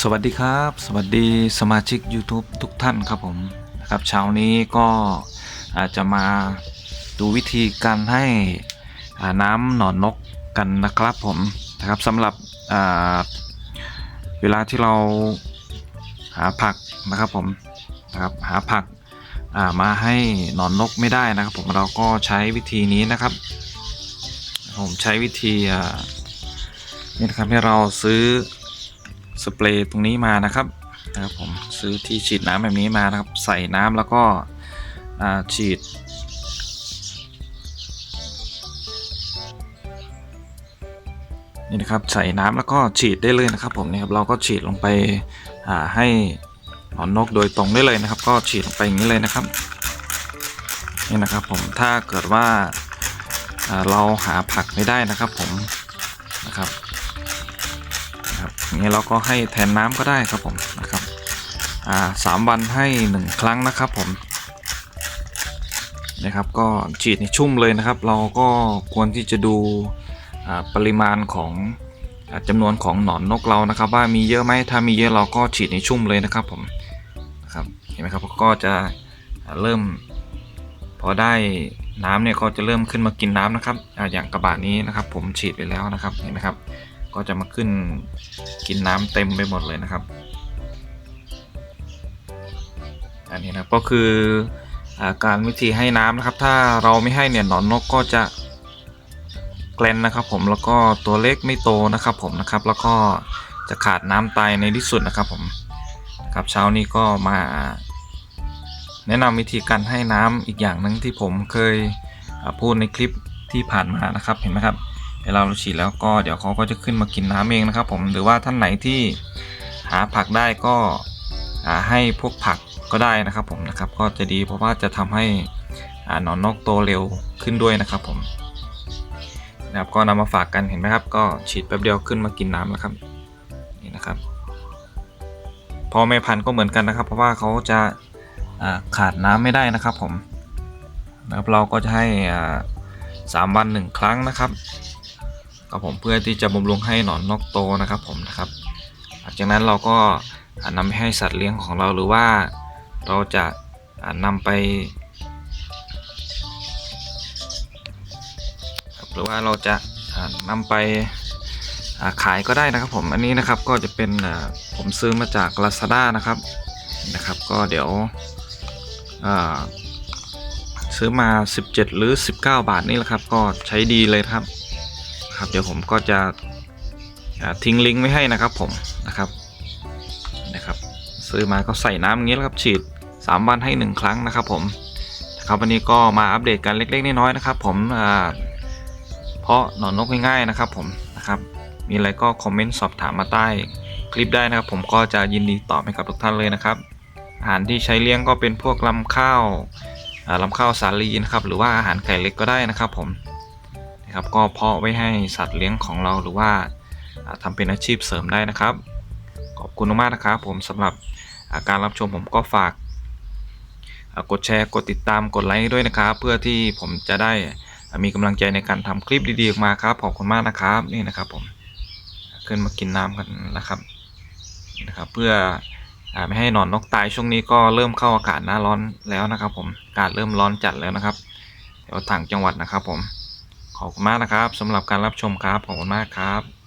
สวัสดีครับ สวัสดีสมาชิก YouTube ทุกท่านครับผมนะครับเช้านี้ก็อาจจะมาดูวิธีการให้น้ำหนอนนกกันนะครับผมนะครับสำหรับเวลาที่เราหาผักนะครับผมนะครับหาผักามาให้หนอนนกไม่ได้นะครับ ผมเราก็ใช้วิธีนี้นะครับ ผมใช้วิธีนี่นะครับให้เราซื้อ สเปรย์ตรงนี้มานะครับนะครับผมซื้อที่ฉีดน้ำแบบนี้มานะครับ ใส่น้ำแล้วก็ฉีด นี่นะครับใส่น้ำแล้วก็ฉีดได้เลยนะครับผมนี่ครับเราก็ฉีดลงไปให้หนอนนกโดยตรงได้เลยนะครับ ก็ฉีดลงไปอย่างนี้เลยนะครับนี่นะครับผมถ้าเกิดว่าเราหาผักไม่ได้นะครับผมนะครับ นี้เราก็ให้แทนน้ำก็ได้ครับผมนะครับอ่าสามวันให้หนึ่งครั้งนะครับผมนะครับก็ฉีดในชุ่มเลยนะครับ เราก็ควรที่จะดูปริมาณของอ่าจำนวนของหนอนนกเรานะครับ ว่ามีเยอะไหมถ้ามีเยอะเราก็ฉีดในชุ่มเลยนะครับผมนะครับเห็นไหมครับก็จะเริ่มพอได้น้ำเนี่ยก็จะเริ่มขึ้นมากินน้ำนะครับออย่างกระบะนี้นะครับ ผมฉีดไปแล้วนะครับเห็นไหมครับ ก็จะมาขึ้นกินน้ำเต็มไปหมดเลยนะครับ อันนี้นะก็คืออาการวิธีให้น้ำนะครับ ถ้าเราไม่ให้เนี่ยหนอนนกก็จะแกลนนะครับ ผมแล้วก็ตัวเล็กไม่โตนะครับ ผมนะครับแล้วก็จะขาดน้ำตายในที่สุดนะครับผมครับเช้านี้ก็มาแนะนำวิธีการให้น้ำอีกอย่างหนึ่งที่ผมเคยพูดในคลิปที่ผ่านมานะครับเห็นไหมครับ เวลาเราฉีดแล้วก็เดี๋ยวเขาก็จะขึ้นมากินน้ำเองนะครับ ผมหรือว่าท่านไหนที่หาผักได้ก็อ่าให้พวกผักก็ได้นะครับ ผมนะครับก็จะดีเพราะว่าจะทำให้หนอนนกโตเร็วขึ้นด้วยนะครับ ผมนะครับก็นำมาฝากกันเห็นไหมครับ ก็ฉีดแป๊บเดียวขึ้นมากินน้ำแล้วครับนี่นะครับพอแม่พันธุ์ก็เหมือนกันนะครับ เพราะว่าเขาจะาขาดน้ำไม่ได้นะครับ ผมนะครับเราก็จะให้สามวันหนึ่งครั้งนะครับ ครับผมเพื่อที่จะบำรุงให้หนอนนกโตนะครับผมนะครับ หลังจากนั้นเราก็อ่านำไปให้สัตว์เลี้ยงของเราหรือว่าเราจะอ่านำไป หรือว่าเราจะอ่านำไปขายก็ได้นะครับผมอันนี้นะครับก็จะเป็นผมซื้อมาจาก Lazada นะครับนะครับ ก็เดี๋ยวซื้อมา 17 หรือ 19 บาทนี่แหละครับ ก็ใช้ดีเลยครับ ครับ เดี๋ยวผมก็จะทิ้งลิงก์ไว้ให้นะครับผมนะครับนะครับ ซื้อมาก็ใส่น้ำอย่างนี้แล้วครับ ฉีด 3 วันให้ 1 ครั้งนะครับผมนะครับวันนี้ก็มาอัปเดตกันเล็ก ๆ น้อยๆนะครับ ผมเพราะหนอนนกง่ายๆนะครับ ผมนะครับ มีอะไรก็คอมเมนต์สอบถามมาใต้คลิปได้นะครับ ผมก็จะยินดีตอบให้กับทุกท่านเลยนะครับ อาหารที่ใช้เลี้ยงก็เป็นพวกลำข้าวลำข้าวสาลีนะครับ หรือว่าอาหารไก่เล็กก็ได้นะครับ ผม นะครับก็เพาะไว้ให้สัตว์เลี้ยงของเราหรือว่าอ่าทำเป็นอาชีพเสริมได้นะครับ ขอบคุณมากนะครับ ผมสำหรับการรับชมผมก็ฝากกดแชร์กดติดตามกดไลค์ด้วยนะครับ เพื่อที่ผมจะได้มีกำลังใจในการทำคลิปดีๆออกมาครับขอบคุณมากนะครับนี่นะครับผมขึ้นมากินน้ำกันนะครับนะครับ เพื่อไม่ให้หนอนนกตายช่วงนี้ก็เริ่มเข้าอากาศหน้าร้อนแล้วนะครับ ผมอากาศเริ่มร้อนจัดแล้วนะครับแถวต่างจังหวัดนะครับผม ขอบคุณมากนะครับสำหรับการรับชมครับ ขอบคุณมากครับ